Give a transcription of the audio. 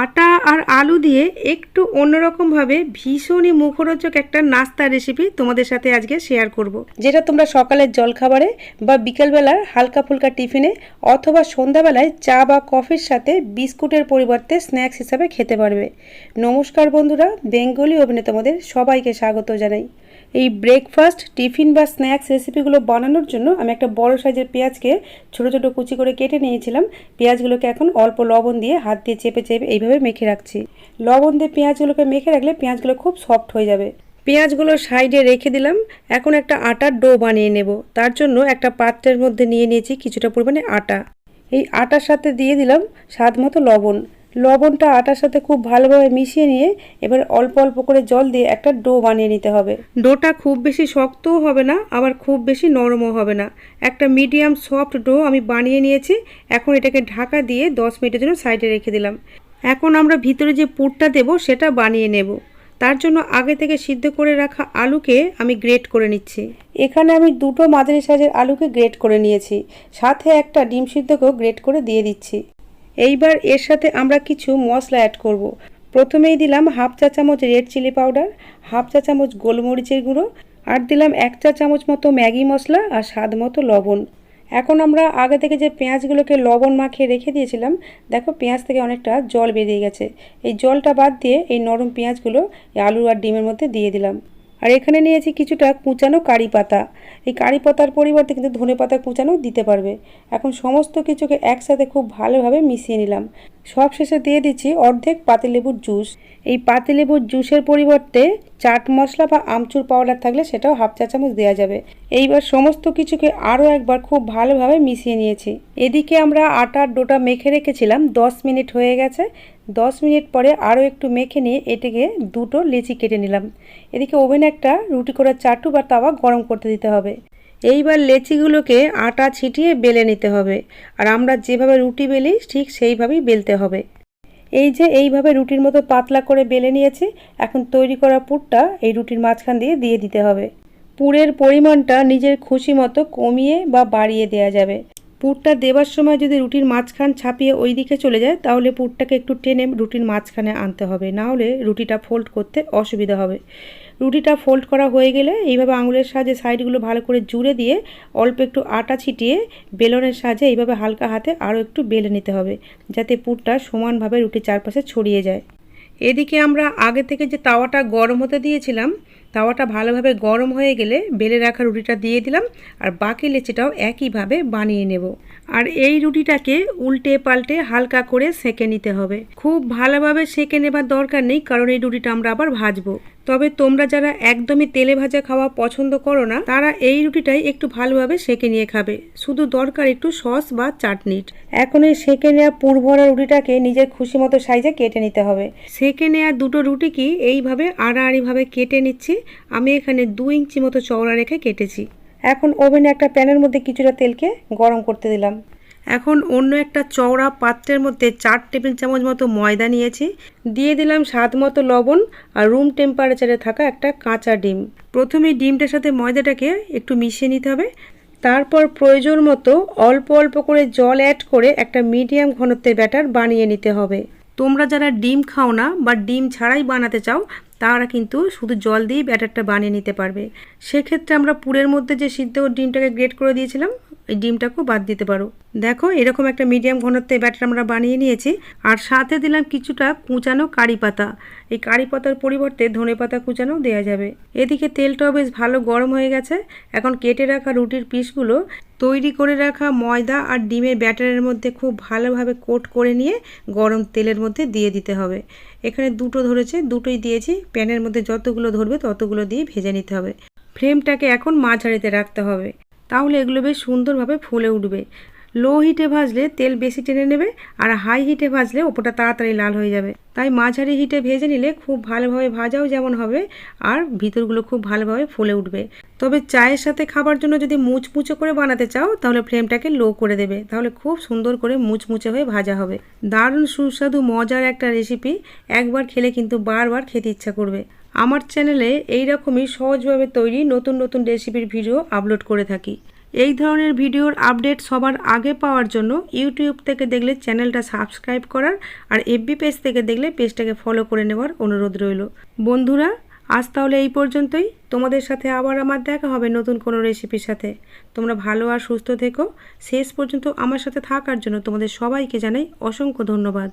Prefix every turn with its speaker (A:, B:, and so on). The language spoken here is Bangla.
A: আটা আর আলু দিয়ে একটু অন্যরকমভাবে ভীষণই মুখরোচক একটা নাস্তা রেসিপি তোমাদের সাথে আজকে শেয়ার করব। যেটা তোমরা সকালের জলখাবারে বা বিকেলবেলার হালকা ফুলকা টিফিনে অথবা সন্ধ্যাবেলায় চা বা কফির সাথে বিস্কুটের পরিবর্তে স্ন্যাক্স হিসাবে খেতে পারবে নমস্কার বন্ধুরা, বেঙ্গলি ওভেনে তোমাদের সবাইকে স্বাগত জানাই এই ব্রেকফাস্ট টিফিন বা স্ন্যাক্স রেসিপিগুলো বানানোর জন্য আমি একটা বড় সাইজের পেঁয়াজকে ছোট ছোট কুচি করে কেটে নিয়েছিলাম। পেঁয়াজগুলোকে এখন অল্প লবণ দিয়ে হাত দিয়ে চেপে চেপে এইভাবে মেখে রাখছি। লবণ দিয়ে পেঁয়াজগুলোকে মেখে রাখলে পেঁয়াজগুলো খুব সফট হয়ে যাবে। পেঁয়াজগুলো সাইডে রেখে দিলাম। এখন একটা আটার ডো বানিয়ে নেব। তার জন্য একটা পাত্রের মধ্যে নিয়ে নিয়েছি কিছুটা পরিমাণে আটা। এই আটার সাথে দিয়ে দিলাম স্বাদ মতো লবণ। লবণটা আটার সাথে খুব ভালোভাবে মিশিয়ে নিয়ে এবার অল্প অল্প করে জল দিয়ে একটা ডো বানিয়ে নিতে হবে। ডোটা খুব বেশি শক্তও হবে না আবার খুব বেশি নরমও হবে না। একটা মিডিয়াম সফট ডো আমি বানিয়ে নিয়েছি এখন এটাকে ঢাকা দিয়ে দশ মিনিটের জন্য সাইডে রেখে দিলাম। এখন আমরা ভিতরে যে পুরটা দেব সেটা বানিয়ে নেব। তার জন্য আগে থেকে সিদ্ধ করে রাখা আলুকে আমি গ্রেট করে নিচ্ছি। এখানে আমি দুটো মাঝারি সাইজের আলুকে গ্রেট করে নিয়েছি সাথে একটা ডিম সিদ্ধকেও গ্রেট করে দিয়ে দিচ্ছি। এইবার এর সাথে আমরা কিছু মশলা অ্যাড করব। প্রথমেই দিলাম হাফ চা চামচ রেড চিলি পাউডার হাফ চা চামচ গোলমরিচের গুঁড়ো, আর দিলাম এক চা চামচ মতো ম্যাগি মশলা আর স্বাদ মতো লবণ। এখন আমরা আগে থেকে যে পেঁয়াজগুলোকে লবণ মাখিয়ে রেখে দিয়েছিলাম, দেখো পেঁয়াজ থেকে অনেকটা জল বেরিয়ে গেছে। এই জলটা বাদ দিয়ে এই নরম পেঁয়াজগুলো আলু আর ডিমের মধ্যে দিয়ে দিলাম। আর এখানে নিয়েছি কিছুটা কুচানো কারি পাতা। এই কারি পাতার পরিবর্তে কিন্তু ধনে পাতা কুচানো দিতে পারবে। এখন সমস্ত কিছুকে একসাথে খুব ভালোভাবে মিশিয়ে নিলাম। সব শেষে দিয়ে দিচ্ছি অর্ধেক পাতিলেবুর জুস। এই পাতিলেবুর জুসের পরিবর্তে চাট মশলা বা আমচুর পাউডার থাকলে সেটাও হাফ চা চামচ দেওয়া যাবে। এইবার সমস্ত কিছুকে আরও একবার খুব ভালোভাবে মিশিয়ে নিয়েছি। এদিকে আমরা আটার ডোটা মেখে রেখেছিলাম, দশ মিনিট হয়ে গেছে। দশ মিনিট পরে আরও একটু মেখে নিয়ে এটিকে দুটো লিচি কেটে নিলাম। এদিকে ওভেনে একটা রুটি করার চাটু বা তাওয়া গরম করতে দিতে হবে। এইবার লেচিগুলোকে আটা ছিটিয়ে বেলে নিতে হবে। আর আমরা যেভাবে রুটি বেলি, ঠিক সেইভাবেই বেলতে হবে। এই যে এইভাবে রুটির মতো পাতলা করে বেলে নিয়েছি, এখন তৈরি করা পুরটা এই রুটির মাঝখান দিয়ে দিয়ে দিতে হবে। পুরের পরিমাণটা নিজের খুশি মতো কমিয়ে বা বাড়িয়ে দেওয়া যাবে। পুরটা দেবার সময় যদি রুটির মাঝখান ছাপিয়ে ওই দিকে চলে যায়, তাহলে পুরটাকে একটু টেনে রুটির মাঝখানে আনতে হবে। না হলে রুটিটা ফোল্ড করতে অসুবিধা হবে। রুটিটা ফোল্ড করা হয়ে গেলে এইভাবে আঙুলের সাহায্যে সাইডগুলো ভালো করে জুড়ে দিয়ে অল্প একটু আটা ছিটিয়ে বেলনের সাহায্যে এইভাবে হালকা হাতে আরও একটু বেলে নিতে হবে, যাতে পুরটা সমানভাবে রুটির চারপাশে ছড়িয়ে যায়। এদিকে আমরা আগে থেকে যে তাওয়াটা গরম হতে দিয়েছিলাম, তাওয়াটা ভালোভাবে গরম হয়ে গেলে বেলে রাখা রুটিটা দিয়ে দিলাম, আর বাকি লেচিটাও একইভাবে বানিয়ে নেব। আর এই রুটিটাকে উল্টে পাল্টে হালকা করে সেঁকে নিতে হবে। খুব ভালোভাবে সেঁকে নেবার দরকার নেই, কারণ এই রুটিটা আমরা আবার ভাজবো। তবে তোমরা যারা একদমই তেলে ভাজা খাওয়া পছন্দ করো না, তারা এই রুটিটাই একটু ভালোভাবে সেঁকে নিয়ে খাবে। শুধু দরকার একটু সস বা চাটনির। এখন এই সেঁকে নেওয়া পুরভরা রুটিটাকে নিজের খুশি মতো সাইজে কেটে নিতে হবে। সেঁকে নেওয়া দুটো রুটি কি এইভাবে আড়াআড়িভাবে কেটে নিচ্ছি। আমি এখানে দু ইঞ্চি মতো চওড়া রেখে কেটেছি। এখন ওভেনে একটা প্যানের মধ্যে কিছুটা তেলকে গরম করতে দিলাম। এখন অন্য একটা চওড়া পাত্রের মধ্যে চার টেবিল চামচ মতো ময়দা নিয়েছি। দিয়ে দিলাম স্বাদ মতো লবণ আর রুম টেম্পারেচারে থাকা একটা কাঁচা ডিম। প্রথমে ডিমটার সাথে ময়দাটাকে একটু মিশিয়ে নিতে হবে। তারপর প্রয়োজন মতো অল্প অল্প করে জল অ্যাড করে একটা মিডিয়াম ঘনত্বের ব্যাটার বানিয়ে নিতে হবে। তোমরা যারা ডিম খাও না বা ডিম ছাড়াই বানাতে চাও, তারা কিন্তু শুধু জল দিয়েই ব্যাটারটা বানিয়ে নিতে পারবে। সেক্ষেত্রে আমরা পুরের মধ্যে যে সিদ্ধ ডিমটাকে গ্রেট করে দিয়েছিলাম এই ডিমটাকেও বাদ দিতে পারো। দেখো, এরকম একটা মিডিয়াম ঘনত্বে ব্যাটার আমরা বানিয়ে নিয়েছি। আর সাথে দিলাম কিছুটা কুচানো কারি পাতা। এই কারি পাতার পরিবর্তে ধনে পাতা কুচানো দেওয়া যাবে। এদিকে তেলটাও বেশ ভালো গরম হয়ে গেছে। এখন কেটে রাখা রুটির পিসগুলো তৈরি করে রাখা ময়দা আর ডিমের ব্যাটারের মধ্যে খুব ভালোভাবে কোট করে নিয়ে গরম তেলের মধ্যে দিয়ে দিতে হবে। এখানে দুটো ধরেছে, দুটোই দিয়েছি। প্যানের মধ্যে যতগুলো ধরবে ততগুলো দিয়ে ভেজে নিতে হবে। ফ্লেমটাকে এখন মাঝারিতে রাখতে হবে। তাহলে এগুলো বেশ সুন্দরভাবে ফুলে উঠবে। লো হিটে ভাজলে তেল বেশি টেনে নেবে আর হাই হিটে ভাজলে ওপরটা তাড়াতাড়ি লাল হয়ে যাবে। তাই মাঝারি হিটে ভেজে নিলে খুব ভালোভাবে ভাজাও যেমন হবে আর ভিতরগুলো খুব ভালোভাবে ফুলে উঠবে। তবে চায়ের সাথে খাবার জন্য যদি মুচমুচে করে বানাতে চাও, তাহলে ফ্লেমটাকে লো করে দেবে। তাহলে খুব সুন্দর করে মুচমুচে হয়ে ভাজা হবে। দারুণ সুস্বাদু, মজার একটা রেসিপি একবার খেলে কিন্তু বারবার খেতে ইচ্ছা করবে। আমার চ্যানেলে এই রকমই সহজভাবে তৈরি নতুন নতুন রেসিপির ভিডিও আপলোড করে থাকি। এই ধরনের ভিডিওর আপডেট সবার আগে পাওয়ার জন্য ইউটিউব থেকে দেখলে চ্যানেলটা সাবস্ক্রাইব করার আর এফবি পেজ থেকে দেখলে পেজটাকে ফলো করে নেওয়ার অনুরোধ রইল। বন্ধুরা, আজ তাহলে এই পর্যন্তই। তোমাদের সাথে আবার আমার দেখা হবে নতুন কোনো রেসিপির সাথে। তোমরা ভালো আর সুস্থ থেকো। শেষ পর্যন্ত আমার সাথে থাকার জন্য তোমাদের সবাইকে জানাই অসংখ্য ধন্যবাদ।